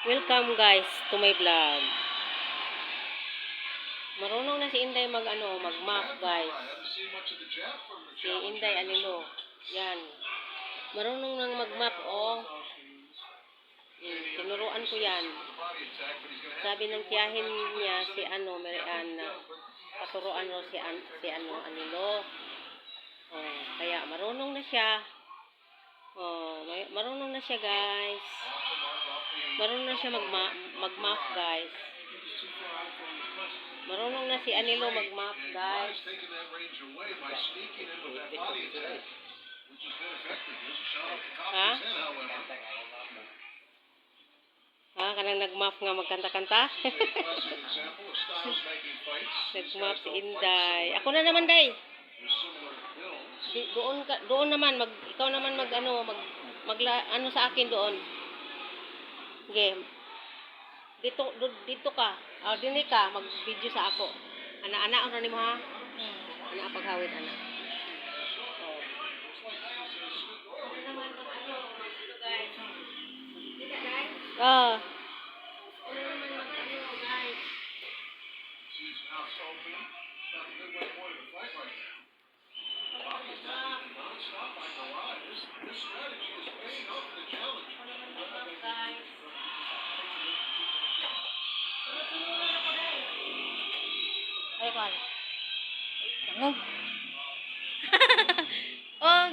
Welcome guys to my vlog. Marunong na si Inday mag ano, mag map guys. Si Inday Anilo. Yan. Marunong nang mag map oh. Hmm, tinuruan ko yan. Sabi ng tiyahin niya si ano, Marian na paturuan mo si, an, si ano, Anilo. Oh, kaya marunong na siya. Oh, marunong na siya guys. Marunong na siya mag mag-map guys. Marunong na si Anilo mag-map guys. Ha? Ha? Kanang nag-map nga magkanta-kanta? nag-map si Inday. Ako na naman, Day. Di, doon ka, doon naman mag ikaw naman mag ano mag magla, ano sa akin doon. Game. Dito do, dito ka. Ah, dinhi ka mag-video sa ako. Ana-ana ano nimo ha? Ana paghawid ana. Oh. Ano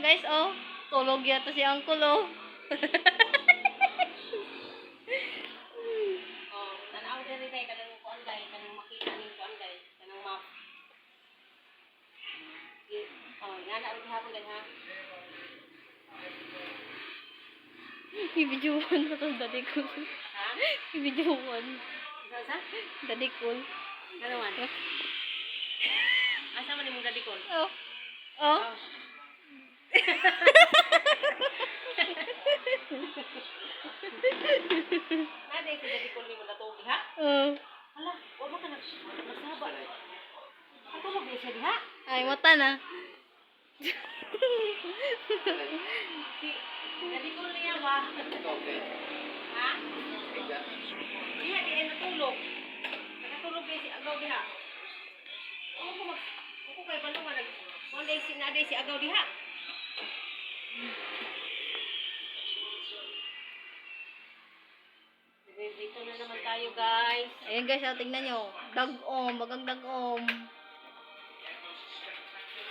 guys, oh. Tulog yata si Uncle, oh. Oh, tanaw diri kay kanang kuan guys, kanang makita ning kuan guys, kanang map. Oh, ngana ug hapon guys ha. Ibidyohan na to, dati ko. Ha? Ibidyohan. Isa sa? Dati ko. Man? Asa man imong daddy kon? Oh. Oh. Oh. Nade si daddy kon nimo natuog ha? Oh. Hala, wa man ka nag nagsaba. Ang tulog di siya diha. Ay, mata na. Daddy kon niya ba? Ha? Diha di ay natulog. Nakatulog si agaw diha. Ako ko mag ako kay balungan nag one day si naday si agaw diha. Dito na naman tayo guys. Ayan, guys, oh, tingnan nyo. Dagom, bagang dagom.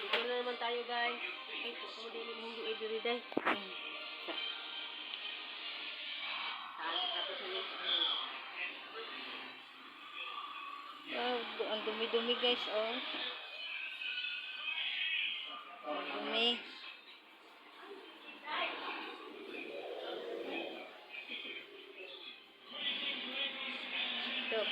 Dito na naman tayo guys. Ay, kung di mo hindi idiri day. Du- ang dumi-dumi, guys, oh. Dumi.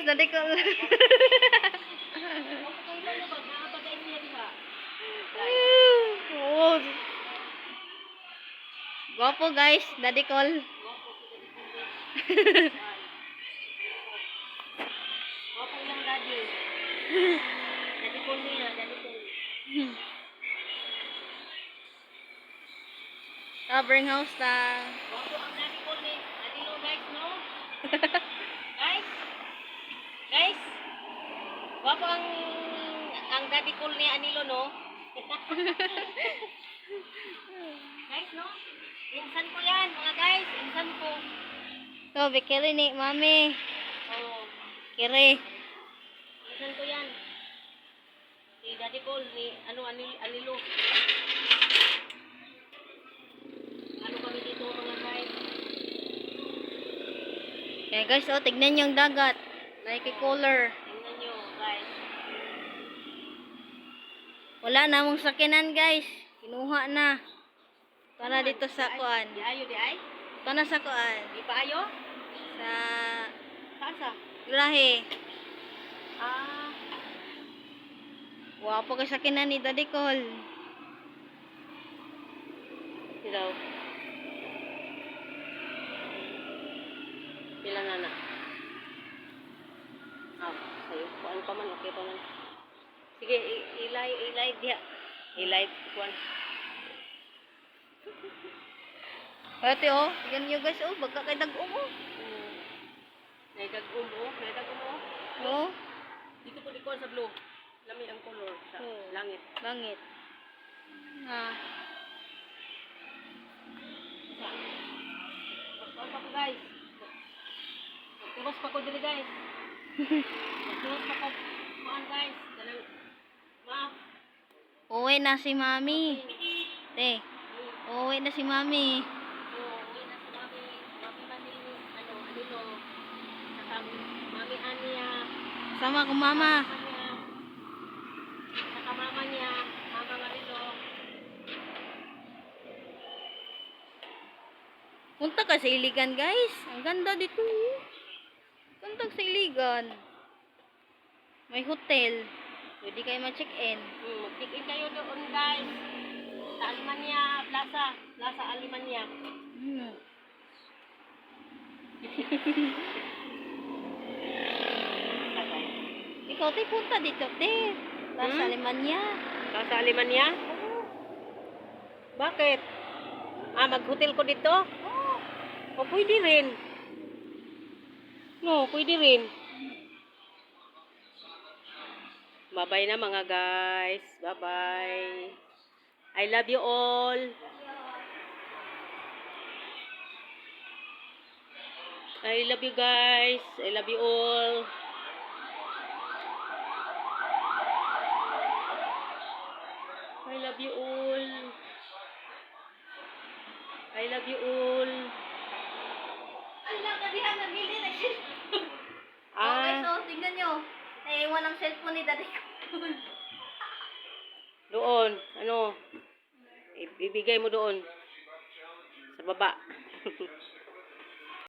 Oh, dati ko. Gwapo, guys. Daddy call. Opo lang daddy. Daddy ko niya, daddy ko. Covering house ta. Opo ang daddy ko ni. Daddy no guys no? guys? Guys? Wapo ang ang daddy cool ni Anilo no? guys no? Insan ko yan mga guys. Insan ko. So, bikiri ni mami. Oh, Kiri. insan ko yan. Si daddy cool ni ano Anil, Anilo. Ano kami dito mga guys? Kaya guys, oh, tignan yung dagat. Nakikicolor. Tingnan nyo Wala namang sakinan, guys. Kinuha na. Para dito sa kuan. Di ayo di ay? Para sa kuan. Di pa ayo? Sa Kasa? grahe. Ah. Wapo ka sa kinan ni Daddy Cole. Di daw. Pila na na? Ah, sayo. Kuan pa man, okay pa man. Sige, ilay, ilay diha. Ilay, kuan. Ate oh, yan nyo guys oh, bagka kay dag mo. Hmm. Naidagum o, naidagum o. Oh, Dito po di ko sa blue. Lami ang color sa Oo. langit. langit. Ah, Sa. Magkuhan pa ko guys. Magtubas pa ko dili guys. Magtubas pa ko. Kuhan guys. Maaf. Uwi na si Mami. Te, uwi na si Mami. Uwi na si mami. Mami mani, ano, anino. Saka mami Ania. Sama ko Mama. Saka mama niya. Mama Marilo. Punta ka sa Iligan guys. Ang ganda dito. Punta ka sa Iligan. May hotel. Pwede kayo ma-check-in. Hmm, mag-check-in kayo doon guys. Sa Alimania Plaza. Plaza Alimania. Hmm. Ikaw tayo punta dito, te. Sa Hmm? Alemania. Plaza Alimania? Bakit? Ah, mag-hotel ko dito? O, pwede rin. No, pwede rin. Bye-bye na mga guys. Bye-bye. I love you all. I love you guys. I love you all. I love you all. I love you all. Ala, kadihan na gili na siya. Okay, Ah, so, tingnan nyo. Naiwan ang cellphone ni Daddy doon. Ano? Ibigay mo doon. Sa baba.